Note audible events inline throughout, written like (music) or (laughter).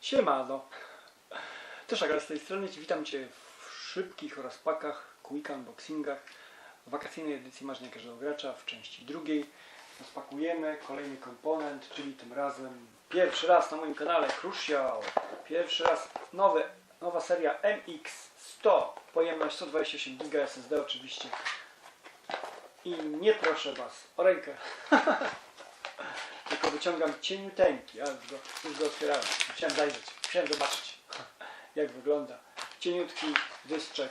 Siemano. Też Aga z tej strony. Witam Cię w szybkich rozpakach, quick unboxingach, wakacyjnej edycji Marzenia Każdego Gracza w części drugiej. Rozpakujemy kolejny komponent, czyli tym razem pierwszy raz na moim kanale Crucial. Pierwszy raz nowy, nowa seria MX100. Pojemność 128 GB SSD oczywiście. I nie proszę Was o rękę. (laughs) Wyciągam cieniuteńki, a już go, już go otwierałem. Chciałem zajrzeć, chciałem zobaczyć (laughs) jak wygląda. Cieniutki dysczek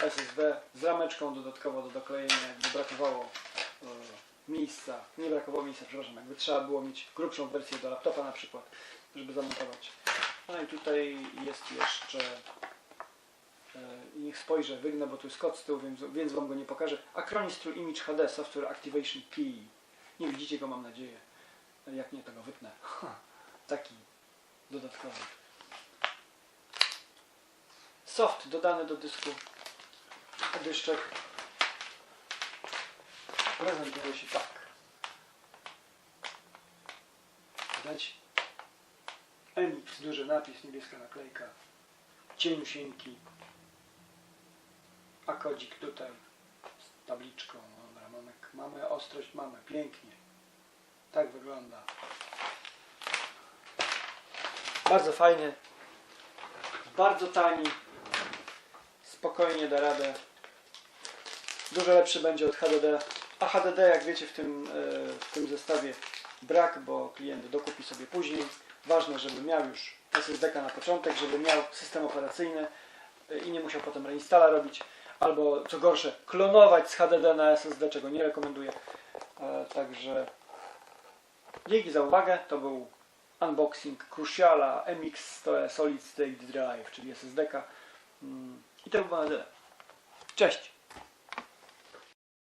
SSD z rameczką dodatkowo do doklejenia, jakby brakowało e, miejsca, nie brakowało miejsca, przepraszam, jakby trzeba było mieć grubszą wersję do laptopa na przykład, żeby zamontować. No i tutaj jest jeszcze e, i niech spojrzę, wygnę, bo tu jest kod z tyłu, więc, więc Wam go nie pokażę. Acronis True Image HD Software Activation Key. Nie widzicie go, mam nadzieję. Jak nie, to go wytnę. Taki dodatkowy. Soft dodany do dysku. Dyszczek. Prezentuje się tak. Widać? MX, duży napis, niebieska naklejka. Cieniusieńki. A kodzik tutaj z tabliczką. Dobra, mamy, mamy ostrość, mamy. Pięknie. Tak wygląda. Bardzo fajny. Bardzo tani. Spokojnie da radę. Dużo lepszy będzie od HDD. A HDD, jak wiecie, w tym, e, w tym zestawie brak, bo klient dokupi sobie później. Ważne, żeby miał już SSD na początek, żeby miał system operacyjny e, i nie musiał potem reinstala robić. Albo co gorsze, klonować z HDD na SSD, czego nie rekomenduję. E, Także dzięki za uwagę. To był unboxing Cruciala MX Solid State Drive, czyli SSD. -ka. Mm, I to by było na tyle. Cześć!